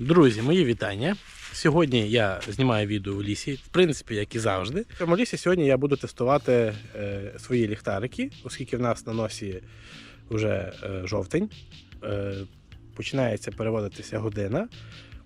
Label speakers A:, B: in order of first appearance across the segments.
A: Друзі, мої вітання. Сьогодні я знімаю відео в лісі, в принципі, як і завжди. В цьому лісі сьогодні я буду тестувати е, свої ліхтарики, оскільки в нас на носі вже е, жовтень. Е, починається переводитися година,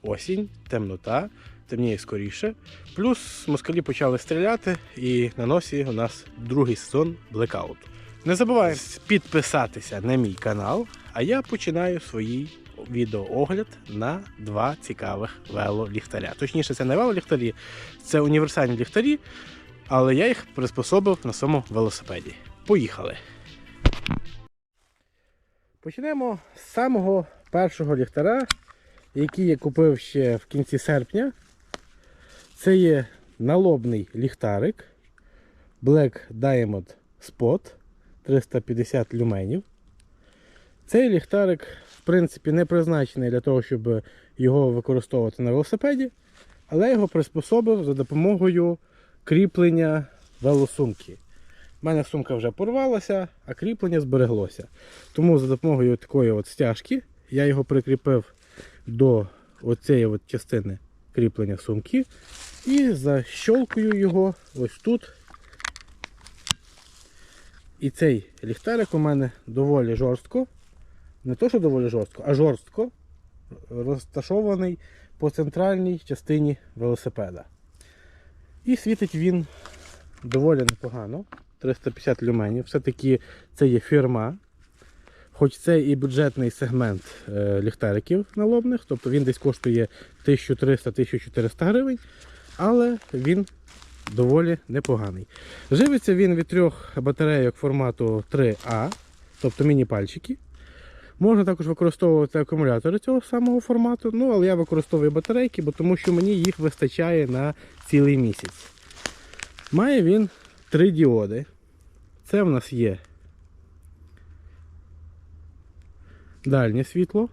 A: осінь, темнота, темніє скоріше. Плюс москалі почали стріляти, і на носі у нас другий сезон блекауту. Не забувайте підписатися на мій канал, а я починаю свій відеоогляд на два цікавих велоліхтаря. Точніше, це не велоліхтарі, це універсальні ліхтарі, але я їх приспособив на своєму велосипеді. Поїхали! Почнемо з самого першого ліхтара, який я купив ще в кінці серпня. Це є налобний ліхтарик Black Diamond Spot 350 люменів. Цей ліхтарик, принципі, не призначений для того, щоб його використовувати на велосипеді, але його приспособив за допомогою кріплення велосумки. У мене сумка вже порвалася, а кріплення збереглося. Тому за допомогою такої от стяжки я його прикріпив до оцієї от частини кріплення сумки і защолкую його ось тут. І цей ліхтарик у мене доволі жорстко. Не то, що доволі жорстко, а жорстко розташований по центральній частині велосипеда. І світить він доволі непогано. 350 люменів. Все-таки це є фірма. Хоч це і бюджетний сегмент е, ліхтариків налобних, тобто він десь коштує 1300-1400 гривень, але він доволі непоганий. Живиться він від трьох батарейок формату 3А, тобто міні-пальчики. Можна також використовувати акумулятори цього самого формату, ну але я використовую батарейки, бо тому що мені їх вистачає на цілий місяць. Має він три діоди. Це в нас є дальнє світло.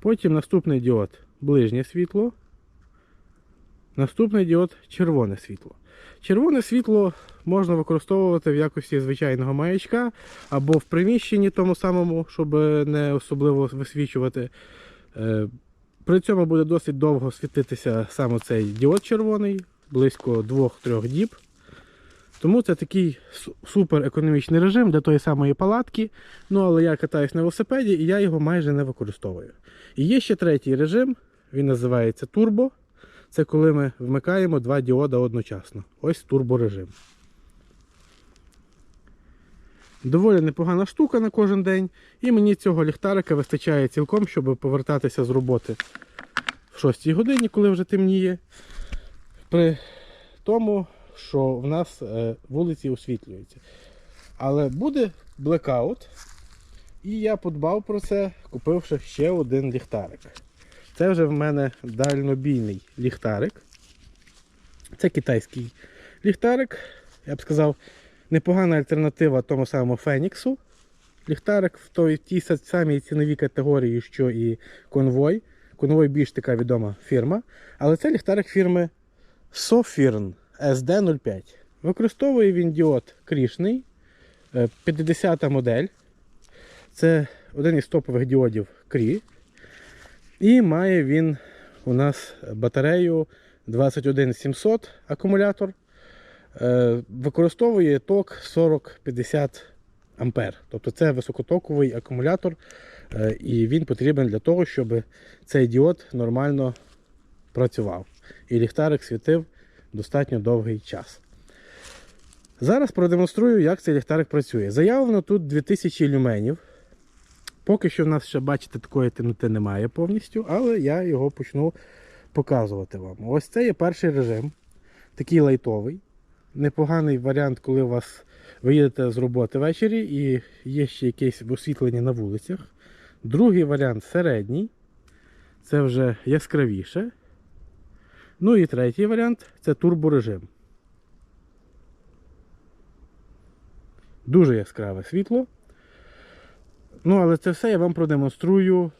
A: Потім наступний діод ближнє світло. Наступний діод червоне світло. Червоне світло можна використовувати в якості звичайного маячка або в приміщенні тому самому, щоб не особливо висвічувати. Е, При цьому буде досить довго світитися саме цей діод червоний, близько 2-3 діб. Тому це такий супер економічний режим для тої самої палатки. Ну, але я катаюсь на велосипеді і я його майже не використовую. І є ще третій режим, він називається турбо. Це коли ми вмикаємо два діода одночасно. Ось турборежим. Доволі непогана штука на кожен день. І мені цього ліхтарика вистачає цілком, щоб повертатися з роботи в 6 годині, коли вже темніє. При тому, що в нас е, вулиці освітлюються. Але буде блекаут. І я подбав про це, купивши ще один ліхтарик. Це вже в мене дальнобійний ліхтарик. Це китайський ліхтарик. Я б сказав, непогана альтернатива тому самому Феніксу. Ліхтарик в той, тій самій ціновій категорії, що і конвой. Конвой більш така відома фірма. Але це ліхтарик фірми Sofirn SD05. Використовує він діод крішний, е, 50 модель. Це один із топових діодів Крі. І має він у нас батарею 21700 акумулятор. Е, Використовує ток 40-50 ампер. Тобто це високотоковий акумулятор, е, і він потрібен для того, щоб цей діод нормально працював. І ліхтарик світив достатньо довгий час. Зараз продемонструю, як цей ліхтарик працює. Заявлено тут 2000 люменів. Поки що в нас ще, бачите, такої темноти немає повністю, але я його почну показувати вам. Ось це є перший режим, такий лайтовий. Непоганий варіант, коли у вас ви їдете з роботи ввечері і є ще якесь освітлення на вулицях. Другий варіант середній. Це вже яскравіше. Ну і третій варіант це турборежим. Дуже яскраве світло. Ну, але це все я вам продемонструю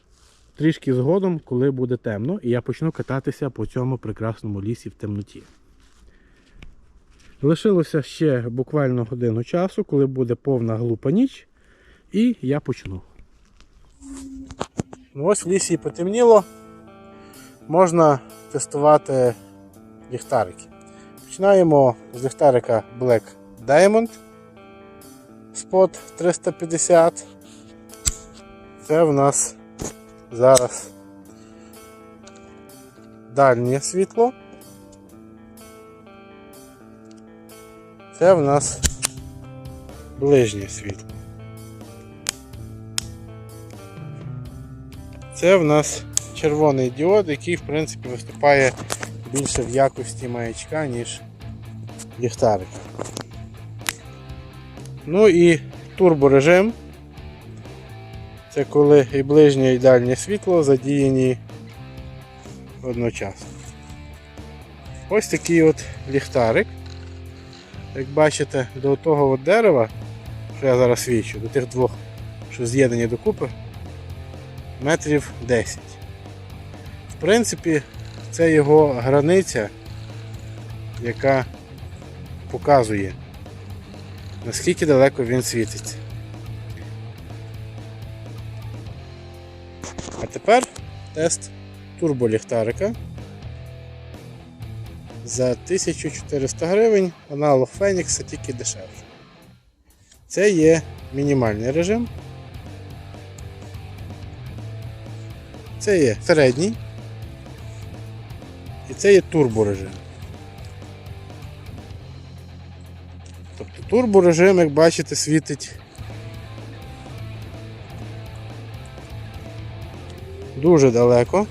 A: трішки згодом, коли буде темно, і я почну кататися по цьому прекрасному лісі в темноті. Лишилося ще буквально годину часу, коли буде повна глупа ніч, і я почну. Ну ось в лісі потемніло. Можна тестувати ліхтарики. Починаємо з ліхтарика Black Diamond Spot 350. Це в нас зараз дальнє світло. Це в нас ближнє світло. Це в нас червоний діод, який в принципі виступає більше в якості маячка, ніж ліхтарик. Ну і турборежим. Це коли і ближнє, і дальнє світло задіяні одночасно. Ось такий от ліхтарик. Як бачите, до того от дерева, що я зараз свічу, до тих двох, що з'єднані докупи, метрів 10. В принципі, це його границя, яка показує, наскільки далеко він світиться. Тепер тест турболіхтарика. За 1400 гривень аналог Фенікса тільки дешевше. Це є мінімальний режим. Це є середній. І це є турборежим. Тобто турборежим, як бачите, світить дуже далеко.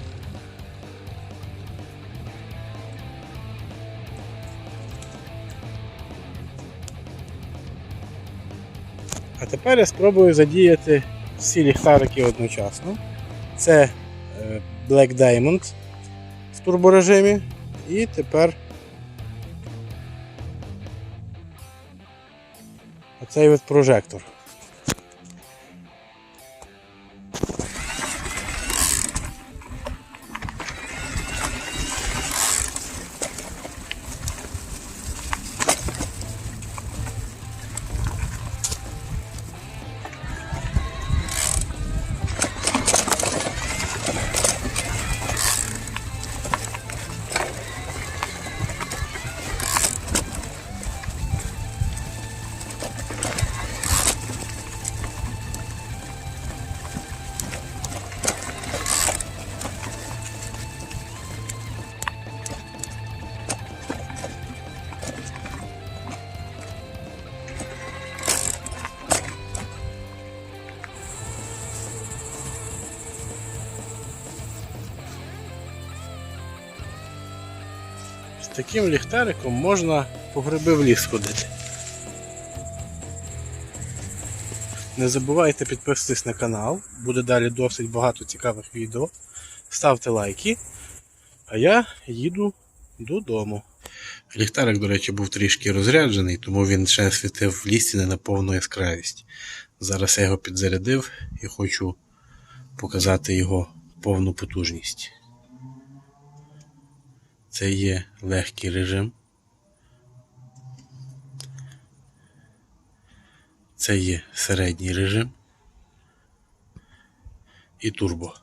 A: А тепер я спробую задіяти всі ліхтарики одночасно. Це е, Black Diamond в турборежимі. І тепер оцей от прожектор. Таким ліхтариком можна по гриби в ліс ходити. Не забувайте підписатись на канал, буде далі досить багато цікавих відео. Ставте лайки, а я їду додому. Ліхтарик, до речі, був трішки розряджений, тому він ще світив в лісі не на повну яскравість. Зараз я його підзарядив і хочу показати його повну потужність. Це є легкий режим. Це є середній режим і турбо.